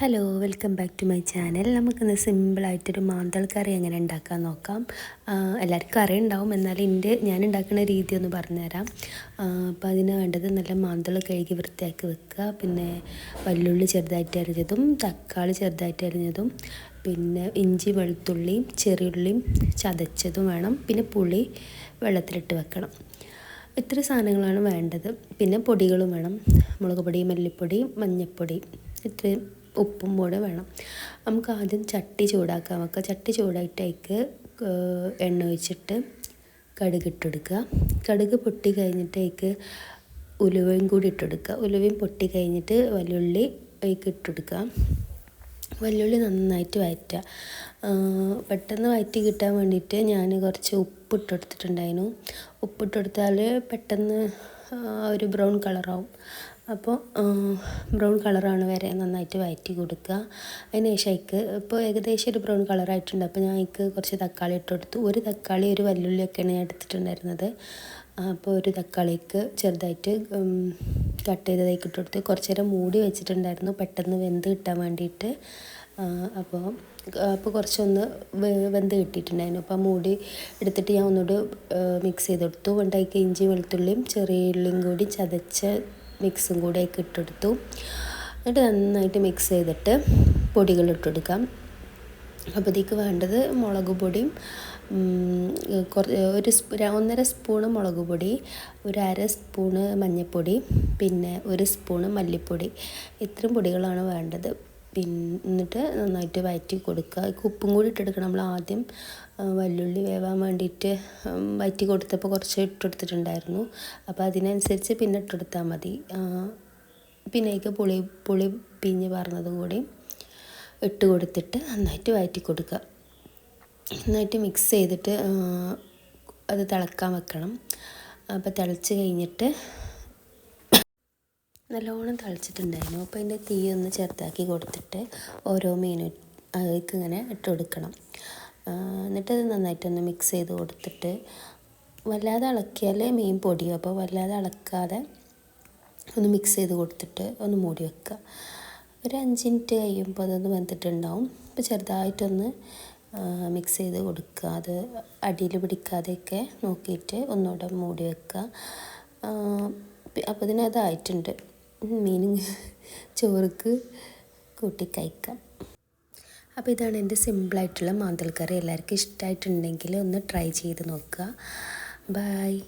Hello welcome back to my channel നമുക്കിന്ന് സിമ്പിളായിട്ടൊരു മാന്തൾ കറി എങ്ങനെ ഉണ്ടാക്കാൻ നോക്കാം. എല്ലാവർക്കും കറി ഉണ്ടാവും എന്റെ ഞാൻ ഉണ്ടാക്കുന്ന രീതി ഒന്ന് പറഞ്ഞുതരാം. അപ്പോൾ അതിന് വേണ്ടത് നല്ല മാന്തൾ കഴുകി വൃത്തിയാക്കി വെക്കുക. പിന്നെ വല്ലുള്ളി ചെറുതായിട്ട് അരിഞ്ഞതും തക്കാളി ചെറുതായിട്ട് അരിഞ്ഞതും പിന്നെ ഇഞ്ചി വെളുത്തുള്ളിയും ചെറിയുള്ളിയും ചതച്ചതും വേണം. പിന്നെ പുളി വെള്ളത്തിലിട്ട് വെക്കണം. ഇത്ര സാധനങ്ങളാണ് വേണ്ടത്. പിന്നെ പൊടികളും വേണം. മുളക് പൊടി മല്ലിപ്പൊടി മഞ്ഞൾപ്പൊടി ഇത്രയും ഉപ്പും കൂടെ വേണം. നമുക്ക് ആദ്യം ചട്ടി ചൂടാക്കാൻ വെക്കുക ചട്ടി ചൂടായിട്ടേക്ക് എണ്ണ ഒഴിച്ചിട്ട് കടുക് ഇട്ടെടുക്കുക. കടുക് പൊട്ടി കഴിഞ്ഞിട്ടേക്ക് ഉലുവയും കൂടി ഇട്ടെടുക്കുക. ഉലുവയും പൊട്ടി കഴിഞ്ഞിട്ട് വല്ലുള്ളി അതിലേക്ക് ഇട്ടെടുക്കുക വല്ലുള്ളി നന്നായിട്ട് വയറ്റുക പെട്ടെന്ന് വയറ്റി കിട്ടാൻ വേണ്ടിയിട്ട് ഞാൻ കുറച്ച് ഉപ്പിട്ട് ഉപ്പ് ഉപ്പിട്ട് കൊടുത്താൽ പെട്ടെന്ന് ഒരു ബ്രൗൺ കളറാവും. അപ്പോൾ ബ്രൗൺ കളറാണ് വരെ നന്നായിട്ട് വയറ്റി കൊടുക്കുക. അതിന് ശേഷം അതിക്ക് ഇപ്പോൾ ഏകദേശം ഒരു ബ്രൗൺ കളറായിട്ടുണ്ട്. അപ്പോൾ ഞാൻ അതിക്ക് കുറച്ച് തക്കാളി ഇട്ട് കൊടുത്തു ഒരു തക്കാളി ഒരു വല്ലുള്ളിയൊക്കെയാണ് ഞാൻ എടുത്തിട്ടുണ്ടായിരുന്നത്. അപ്പോൾ ഒരു തക്കാളിക്ക് ചെറുതായിട്ട് കട്ട് ചെയ്തതായിട്ട് ഇട്ട് കൊടുത്ത് കുറച്ച് നേരം മൂടി വെച്ചിട്ടുണ്ടായിരുന്നു. പെട്ടെന്ന് വെന്ത് കിട്ടാൻ വേണ്ടിയിട്ട്. അപ്പോൾ അപ്പോൾ കുറച്ചൊന്ന് വെന്ത് കിട്ടിയിട്ടുണ്ടായിരുന്നു. അപ്പോൾ മൂടി എടുത്തിട്ട് ഞാൻ ഒന്നുകൂടി മിക്സ് ചെയ്ത് കൊടുത്തു. കൊണ്ടേക്ക് ഇഞ്ചി വെളുത്തുള്ളിയും ചെറിയ ഉള്ളിയും കൂടി ചതച്ച മിക്സും കൂടി ഇട്ടെടുത്തു എന്നിട്ട് നന്നായിട്ട് മിക്സ് ചെയ്തിട്ട് പൊടികൾ ഇട്ടെടുക്കാം ഇതിക്ക് വേണ്ടത് മുളക് പൊടിയും ഒരു സ്പൂ ഒന്നര സ്പൂണ് മുളക് പൊടി ഒരു അര സ്പൂണ് മഞ്ഞൾപ്പൊടി പിന്നെ ഒരു സ്പൂണ് മല്ലിപ്പൊടി. ഇത്രയും പൊടികളാണ് വേണ്ടത്. എന്നിട്ട് നന്നായിട്ട് വയറ്റി കൊടുക്കുക. ഉപ്പും കൂടി ഇട്ടെടുക്കണം. നമ്മൾ ആദ്യം വല്ലുള്ളി വേവാൻ വേണ്ടിയിട്ട് വയറ്റി കൊടുത്തപ്പോൾ കുറച്ച് ഇട്ടെടുത്തിട്ടുണ്ടായിരുന്നു അപ്പോൾ അതിനനുസരിച്ച് പിന്നെ ഇട്ടെടുത്താൽ മതി. പിന്നെ പുളി പുളി പിഞ്ഞ് പറഞ്ഞതും കൂടി. ഇട്ട് കൊടുത്തിട്ട് നന്നായിട്ട് വയറ്റി കൊടുക്കുക. നന്നായിട്ട് മിക്സ് ചെയ്തിട്ട് അത് തിളക്കാൻ വെക്കണം. അപ്പോൾ തിളച്ച് കഴിഞ്ഞിട്ട് നല്ലോണം തിളച്ചിട്ടുണ്ടായിരുന്നു. അപ്പോൾ അതിന്റെ തീ ഒന്ന് ചെറുതാക്കി കൊടുത്തിട്ട് ഓരോ മീനും അതിലേക്ക് ഇങ്ങനെ ഇട്ട് കൊടുക്കണം. എന്നിട്ടത് നന്നായിട്ടൊന്ന് മിക്സ് ചെയ്ത് കൊടുത്തിട്ട് വല്ലാതെ ഇളക്കിയാൽ മീൻ പൊടിയും. അപ്പോൾ വല്ലാതെ ഇളക്കാതെ ഒന്ന് മിക്സ് ചെയ്ത് കൊടുത്തിട്ട് ഒന്ന് മൂടി വെക്കുക. ഒരു അഞ്ച് മിനിറ്റ് കഴിയുമ്പോൾ അതൊന്ന് വെന്തിട്ടുണ്ടാവും അപ്പോൾ ചെറുതായിട്ടൊന്ന് മിക്സ് ചെയ്ത് കൊടുക്കുക. അത് അടിയിൽ പിടിക്കാതെയൊക്കെ നോക്കിയിട്ട് ഒന്നുകൂടെ മൂടി വെക്കുക. അപ്പോൾ ഇതിനതായിട്ടുണ്ട് മീൻ ചോറുക്ക് കൂട്ടി കഴിക്കാം. അപ്പോൾ ഇതാണ് എന്റെ സിമ്പിളായിട്ടുള്ള മാന്തൽ കറി എല്ലാവർക്കും ഇഷ്ടമായിട്ടുണ്ടെങ്കിൽ ഒന്ന് ട്രൈ ചെയ്ത് നോക്കുക. ബായ്